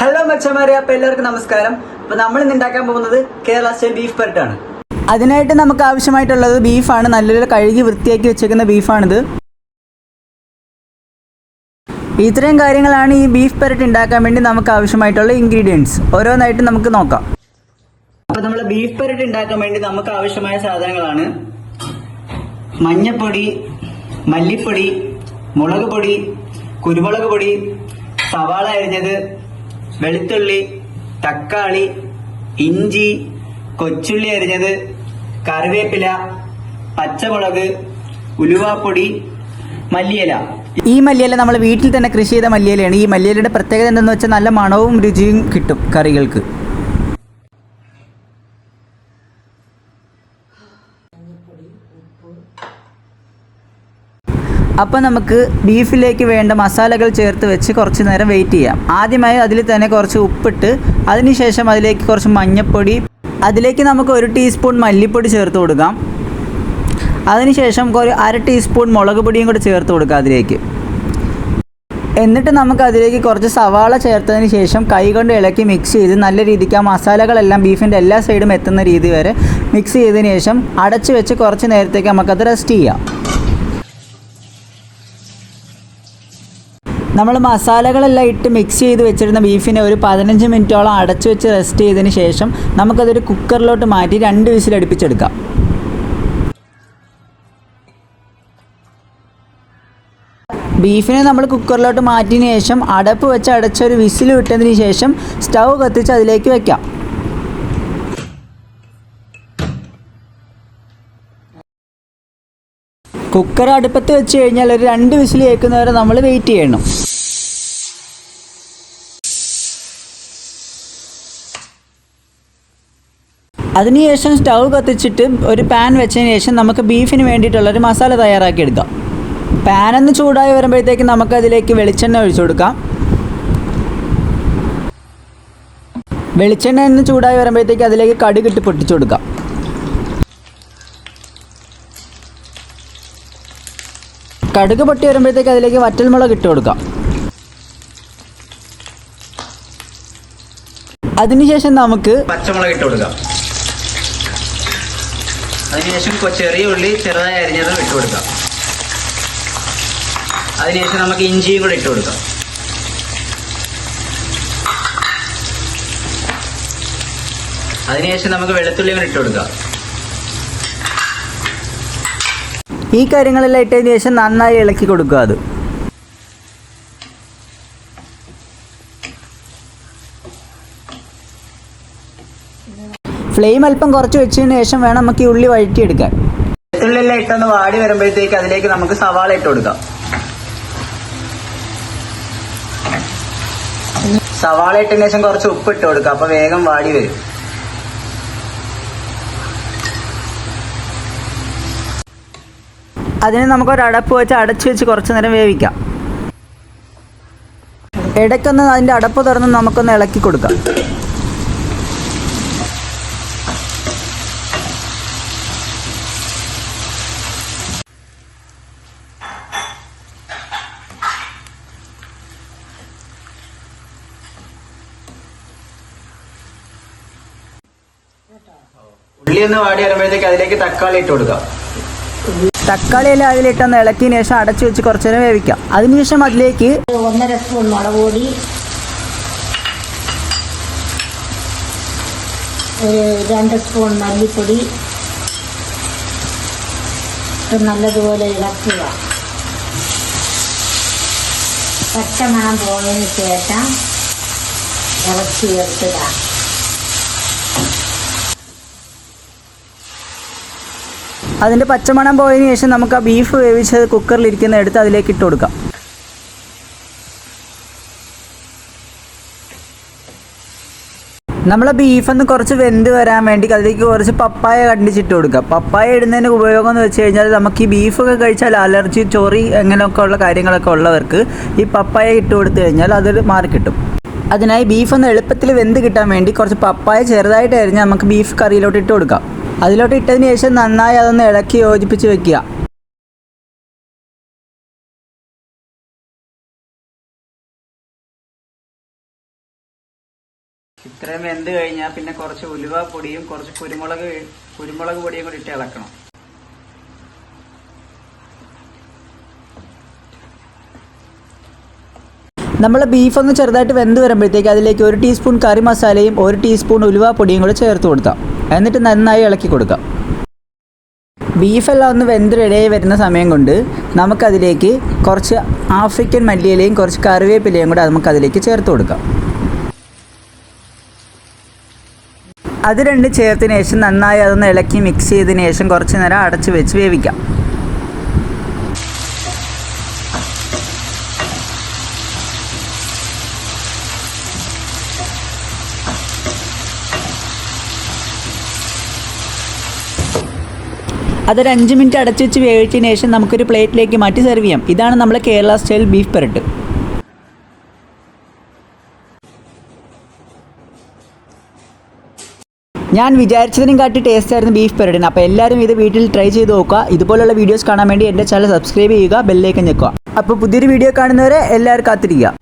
Hello മച്ചമാരെ അപ്പൊ എല്ലാവർക്കും നമസ്കാരം. അപ്പൊ നമ്മൾ ഇന്ന് ഉണ്ടാക്കാൻ പോകുന്നത് കേരള സ്റ്റൈൽ ബീഫ് പെരട്ടാണ്. അതിനായിട്ട് നമുക്ക് ആവശ്യമായിട്ടുള്ളത് ബീഫാണ്. നല്ലൊരു കഴുകി വൃത്തിയാക്കി വെച്ചേക്കുന്ന ബീഫാണിത്. ഇത്രയും കാര്യങ്ങളാണ് ഈ ബീഫ് പെരട്ട് ഉണ്ടാക്കാൻ വേണ്ടി നമുക്ക് ആവശ്യമായിട്ടുള്ള ഇൻഗ്രീഡിയൻസ് ഓരോന്നായിട്ട് നമുക്ക് നോക്കാം. അപ്പൊ നമ്മൾ ബീഫ് പെരട്ട് ഉണ്ടാക്കാൻ വേണ്ടി നമുക്ക് ആവശ്യമായ സാധനങ്ങളാണ്. മഞ്ഞപ്പൊടി മല്ലിപ്പൊടി മുളക് പൊടി കുരുമുളക് പൊടി സവാള അരിഞ്ഞത് വെളുത്തുള്ളി തക്കാളി ഇഞ്ചി കൊച്ചുള്ളി അരിഞ്ഞത് കറിവേപ്പില പച്ചമുളക് ഉലുവാപ്പൊടി മല്ലിയില. ഈ മല്ലിയില നമ്മൾ വീട്ടിൽ തന്നെ കൃഷി ചെയ്ത മല്ലിയിലയാണ്. ഈ മല്ലിയിലയുടെ പ്രത്യേകത എന്തെന്ന് വെച്ചാൽ നല്ല മണവും രുചിയും കിട്ടും കറികൾക്ക്. അപ്പോൾ നമുക്ക് ബീഫിലേക്ക് വേണ്ട മസാലകൾ ചേർത്ത് വെച്ച് കുറച്ച് നേരം വെയിറ്റ് ചെയ്യാം. ആദ്യമായി അതിൽ തന്നെ കുറച്ച് ഉപ്പിട്ട് അതിനുശേഷം അതിലേക്ക് കുറച്ച് മഞ്ഞൾപ്പൊടി അതിലേക്ക് നമുക്ക് ഒരു ടീസ്പൂൺ മല്ലിപ്പൊടി ചേർത്ത് കൊടുക്കാം. അതിനുശേഷം ഒരു അര ടീസ്പൂൺ മുളക് പൊടിയും കൂടി ചേർത്ത് കൊടുക്കാം അതിലേക്ക്. എന്നിട്ട് നമുക്ക് അതിലേക്ക് കുറച്ച് സവാള ചേർത്തതിന് ശേഷം കൈകൊണ്ട് ഇളക്കി മിക്സ് ചെയ്ത് നല്ല രീതിക്ക് ആ മസാലകളെല്ലാം ബീഫിന്റെ എല്ലാ സൈഡും എത്തുന്ന രീതി വരെ മിക്സ് ചെയ്തതിന് ശേഷം അടച്ച് വെച്ച് കുറച്ച് നേരത്തേക്ക് നമുക്കത് റെസ്റ്റ് ചെയ്യാം. നമ്മൾ മസാലകളെല്ലാം ഇട്ട് മിക്സ് ചെയ്ത് വെച്ചിരുന്ന ബീഫിനെ ഒരു പതിനഞ്ച് മിനിറ്റോളം അടച്ചു വെച്ച് റെസ്റ്റ് ചെയ്തതിന് ശേഷം നമുക്കതൊരു കുക്കറിലോട്ട് മാറ്റി രണ്ട് വിസിൽ അടുപ്പിച്ചെടുക്കാം. ബീഫിനെ നമ്മൾ കുക്കറിലോട്ട് മാറ്റിയതിന് ശേഷം അടപ്പ് വെച്ച് അടച്ചൊരു വിസിൽ വിട്ടതിന് ശേഷം സ്റ്റൗ കത്തിച്ച് അതിലേക്ക് വെക്കാം. കുക്കർ അടുപ്പത്ത് വെച്ച് കഴിഞ്ഞാൽ ഒരു രണ്ട് വിസിൽ കേൾക്കുന്നവരെ നമ്മൾ വെയിറ്റ് ചെയ്യണം. അതിനുശേഷം സ്റ്റൗ കത്തിച്ചിട്ട് ഒരു പാൻ വെച്ചതിന് ശേഷം നമുക്ക് ബീഫിന് വേണ്ടിയിട്ടുള്ള ഒരു മസാല തയ്യാറാക്കി എടുക്കാം പാൻ ഒന്ന് ചൂടായി വരുമ്പോഴത്തേക്ക് നമുക്ക് അതിലേക്ക് വെളിച്ചെണ്ണ ഒഴിച്ചു കൊടുക്കാം. വെളിച്ചെണ്ണ ഒന്ന് ചൂടായി വരുമ്പോഴത്തേക്ക് അതിലേക്ക് കടുകിട്ട് പൊട്ടിച്ചു കൊടുക്കാം. കടുക് പൊട്ടി വരുമ്പോഴത്തേക്ക് അതിലേക്ക് വറ്റൽമുളക് ഇട്ട് കൊടുക്കാം. അതിനുശേഷം നമുക്ക് പച്ചമുളക് ഇട്ട് കൊടുക്കാം. അതിനുശേഷം ചെറിയ ഉള്ളി ചെറുതായി അരിഞ്ഞത് ഇട്ട് കൊടുക്കാം. അതിനുശേഷം നമുക്ക് ഇഞ്ചിയും കൂടെ ഇട്ട് കൊടുക്കാം. അതിനുശേഷം നമുക്ക് വെളുത്തുള്ളി കൂടെ ഇട്ട് കൊടുക്കാം. ഈ കാര്യങ്ങളെല്ലാം ഇട്ടതിന് ശേഷം നന്നായി ഇളക്കി കൊടുക്കുക അത്. ഫ്ലെയിം അല്പം കുറച്ച് വെച്ചതിന് ശേഷം വേണം നമുക്ക് ഈ ഉള്ളി വഴറ്റിയെടുക്കാൻ. വെളുത്തുള്ളിയെല്ലാം ഇട്ടൊന്ന് വാടി വരുമ്പോഴത്തേക്ക് അതിലേക്ക് നമുക്ക് സവാള ഇട്ട് കൊടുക്കാം. സവാള ഇട്ടതിന് ശേഷം കുറച്ച് ഉപ്പ് ഇട്ട് കൊടുക്കാം അപ്പൊ വേഗം വാടി വരും. അതിന് നമുക്ക് ഒരു അടപ്പ് വെച്ച് അടച്ചു വെച്ച് കുറച്ച് നേരം വേവിക്കാം. ഇടയ്ക്കൊന്ന് അതിന്റെ അടപ്പ് തുറന്ന് നമുക്കൊന്ന് ഇളക്കി കൊടുക്കാം. ഉള്ളി ഒന്ന് വാടി വരുമ്പോഴത്തേക്ക് അതിലേക്ക് തക്കാളി ഇട്ട് കൊടുക്കാം. തക്കാളി എല്ലാം അതിലിട്ടൊന്ന് ഇളക്കിയതിന് ശേഷം അടച്ചു വെച്ച് കുറച്ച് നേരം വേവിക്കാം. അതിനുശേഷം അതിലേക്ക് ഒന്നര സ്പൂൺ മുളക് പൊടി ഒരു രണ്ട് സ്പൂൺ മല്ലിപ്പൊടി നല്ലതുപോലെ ഇളക്കുക. പച്ചമണം പോയതിന് ശേഷം ഇറച്ചി ചേർക്കുക അതിന്റെ പച്ചമണം പോയതിന് ശേഷം നമുക്ക് ആ ബീഫ് വേവിച്ചത് കുക്കറിൽ ഇരിക്കുന്ന എടുത്ത് അതിലേക്ക് ഇട്ട് കൊടുക്കാം. നമ്മളെ ബീഫൊന്ന് കുറച്ച് വെന്ത് വരാൻ വേണ്ടി അതിലേക്ക് കുറച്ച് പപ്പായ കണ്ടിച്ചിട്ട് കൊടുക്കുക പപ്പായ ഇടുന്നതിന് ഉപയോഗം എന്ന് വെച്ച് കഴിഞ്ഞാൽ നമുക്ക് ഈ ബീഫൊക്കെ കഴിച്ചാൽ അലർജി ചൊറി അങ്ങനെയൊക്കെ ഉള്ള കാര്യങ്ങളൊക്കെ ഉള്ളവർക്ക് ഈ പപ്പായ ഇട്ട് കൊടുത്തു കഴിഞ്ഞാൽ അത് മാറിക്കിട്ടും അതിനായി ബീഫ് ഒന്ന് എളുപ്പത്തിൽ വെന്ത് കിട്ടാൻ വേണ്ടി കുറച്ച് പപ്പായ ചെറുതായിട്ട് അരിഞ്ഞ് നമുക്ക് ബീഫ് കറിയിലോട്ട് ഇട്ട് കൊടുക്കാം. അതിലോട്ട് ഇട്ടതിന് ശേഷം നന്നായി അതൊന്ന് ഇളക്കി യോജിപ്പിച്ച് വെക്കുക. ഇത്രയും വെന്ത് കഴിഞ്ഞാൽ പിന്നെ കുറച്ച് ഉലുവ പൊടിയും കുറച്ച് കുരുമുളക് കുരുമുളക് പൊടിയും കൂടി ഇട്ട് ഇളക്കണം. നമ്മൾ ബീഫ് ഒന്ന് ചെറുതായിട്ട് വെന്ത് വരുമ്പോഴത്തേക്ക് അതിലേക്ക് ഒരു ടീസ്പൂൺ കറി മസാലയും ഒരു ടീസ്പൂൺ ഉലുവ പൊടിയും കൂടെ ചേർത്ത് കൊടുത്താം. എന്നിട്ട് നന്നായി ഇളക്കി കൊടുക്കാം. ബീഫെല്ലാം ഒന്ന് വെന്ത് റെഡിയായി വരുന്ന സമയം കൊണ്ട് നമുക്കതിലേക്ക് കുറച്ച് ആഫ്രിക്കൻ മല്ലിയിലയും കുറച്ച് കറിവേപ്പിലയും കൂടെ നമുക്കതിലേക്ക് ചേർത്ത് കൊടുക്കാം. അത് രണ്ട് ചേർത്തതിന് ശേഷം നന്നായി അതൊന്ന് ഇളക്കി മിക്സ് ചെയ്തതിന് ശേഷം കുറച്ച് നേരം അടച്ച് വെച്ച് വേവിക്കാം. അതൊരു അഞ്ച് മിനിറ്റ് അടച്ചു വെച്ച് വേവിച്ചതിന് ശേഷം നമുക്കൊരു പ്ലേറ്റിലേക്ക് മാറ്റി സെർവ് ചെയ്യാം. ഇതാണ് നമ്മുടെ കേരള സ്റ്റൈൽ ബീഫ് പെരട്ട് ഞാൻ വിചാരിച്ചതിനും കാട്ടി ടേസ്റ്റ് ആയിരുന്നു ബീഫ് പെരട്ടിന് അപ്പോൾ എല്ലാവരും ഇത് വീട്ടിൽ ട്രൈ ചെയ്ത് നോക്കുക. ഇതുപോലുള്ള വീഡിയോസ് കാണാൻ വേണ്ടി എന്റെ ചാനൽ സബ്സ്ക്രൈബ് ചെയ്യുക ബെല്ലേക്ക് ഞെക്കുക. അപ്പോൾ പുതിയൊരു വീഡിയോ കാണുന്നവരെ എല്ലാവരും കാത്തിരിക്കുക.